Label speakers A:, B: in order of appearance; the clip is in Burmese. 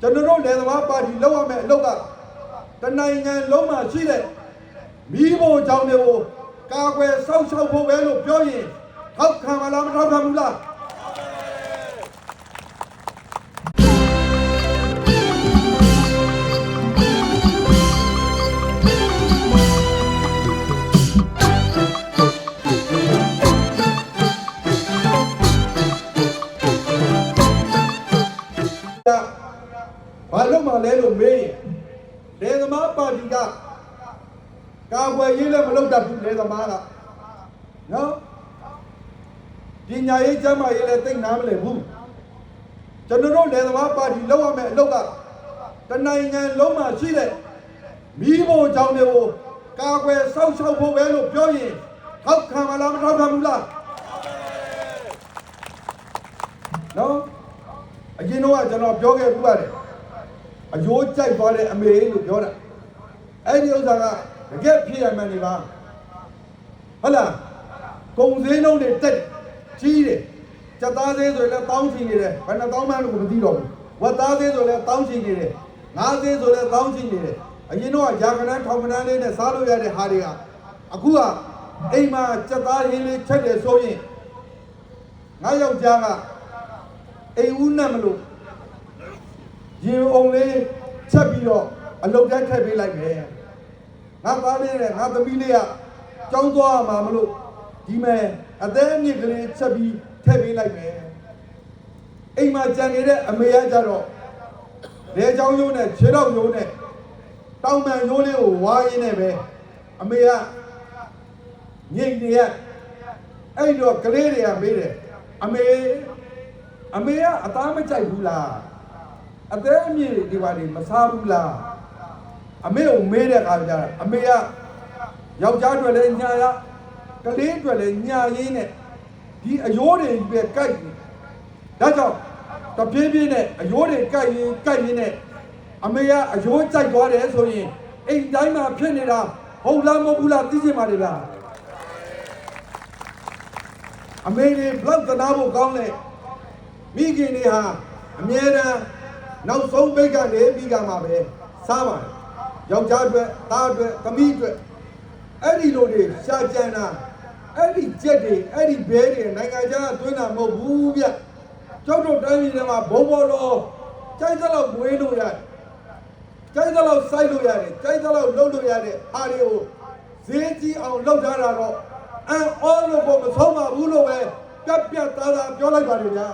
A: ကျွန်တော်တို့လယ်သမားပါတီလောက်ရမယ့်အလုပ်ကတနိုင်ငံလုံးမှာရှိတဲ့မိဖို့ကြောင့်တွေကိုကာကွယ်စောင့်ရှောက်ဖို့ပဲလို့ပြောရင်ထောက်ခံမလားမထောက်ခံ လို့မှလဲလို့မေးရင်ဒေသမားပါတီကကာကွယ်ရေးလည်းမလုပ်တတ်ဘူးဒေသမားကနော်ပညာရေးကျမ်းမာရေးလည်းသိနားမလည်ဘူးကျွန်တော်တို့ဒေသမားပါတီလောက်ရမယ့်အလုပ်ကတနိုင်ငံလုံးမှာရှိတဲ့မိဖို့ကြောင့်တွေကိုကာကွယ်စောင့်ရှောက်ဖို့ပဲလို့ပြောရင်ထောက်ခံမလားမထောက်ခံဘူးလားနော်အရင်တော့ကကျွန်တော်ပြောခဲ့ဘူးပါတယ် အယိုးကြိုက်သွားတဲ့အမေလို့ပြောတာအဲ့ဒီဥစ္စာကတကယ်ဖြစ်ရမှန်နေပါဟုတ်လားကုံစင်းလုံးတွေတက်ကြီးတယ်စက်သားသေးဆိုရင်လည်းတောင်းချင်နေတယ်ဘယ်နှတောင်းမှန်းလို့မသိတော့ဘူးဝက်သားသေးဆိုလည်းတောင်းချင်နေတယ်ငါးသေးဆိုလည်းတောင်းချင်နေတယ်အရင်တော့ကရာခဏန်းထောင်ခဏန်းလေးနဲ့စားလို့ရတဲ့ဟာတွေကအခုကအိမ်မှာစက်သားရင်းလေးချက်တယ်ဆိုရင်ငါယောက်ျားကအိမ်ဦးနဲ့မလို့ ရင်အောင်လေးချက်ပြီးတော့အလုတ်တန်းထည့်ပေးလိုက်မယ်ငါသားလေးနဲ့ငါသမီးလေးကကြောင်းသွားမှာမလို့ဒီမဲ့အသေးအမြင့်ကလေးချက်ပြီးထည့်ပေးလိုက်မယ်အိမ်မှာကြံနေတဲ့အမေကကြတော့လေချောင်းရိုးနဲ့ခြေတော့ရိုးနဲ့တောင်ပန်ရိုးလေးကိုဝါရင်းနဲ့ပဲအမေကငိမ့်နေရအဲ့တော့ကလေးတွေကမေးတယ်အမေအမေကအသားမကြိုက်ဘူးလား အသေးအမြင့်ဒီပါတွေမစားဘူးလားအမေကိုမေးတဲ့အခါကျတော့အမေကယောက်ျားတွေလည်းညာရကလေးတွေလည်းညာရင်းနဲ့ဒီအယိုးတွေပဲကြိုက်တယ်ဒါကြောင့်တပြေးပြေးနဲ့အယိုးတွေကြိုက်ရင်ကြိုက်ရင်နဲ့အမေကအယိုးကြိုက်သွားတယ်ဆိုရင်အိမ်တိုင်းမှာဖြစ်နေတာဟုတ်လားမဟုတ်ဘူးလားသိချင်ပါလေလားအမေတွေဘလောက်သနာဖို့ကောင်းလဲမိခင်တွေဟာအမြဲတမ်း နောက်ဆုံးဘိတ်ကနေပြီးကမှပဲစားပါတယ်ယောက်ျားအတွက်သားအတွက်သမီးအတွက်အဲ့ဒီလိုတွေရှာကြံတာအဲ့ဒီကြက်တွေအဲ့ဒီဘဲတွေနိုင်ငံခြားကသွင်းတာမဟုတ်ဘူးဗျကျောက်တော့တိုင်းပြည်ထဲမှာဘုံဘောလောကြိုက်သလောက်မွေးလို့ရတယ်ကြိုက်သလောက်စိုက်လို့ရတယ်ကြိုက်သလောက်လုပ်လို့ရတဲ့အားတွေကိုဈေးကြီးအောင်လုပ်ထားတာတော့အန်အောလို့ကိုမဆုံးပါဘူးလို့ပဲပြတ်ပြတ်သားသားပြောလိုက်ပါလေဗျာ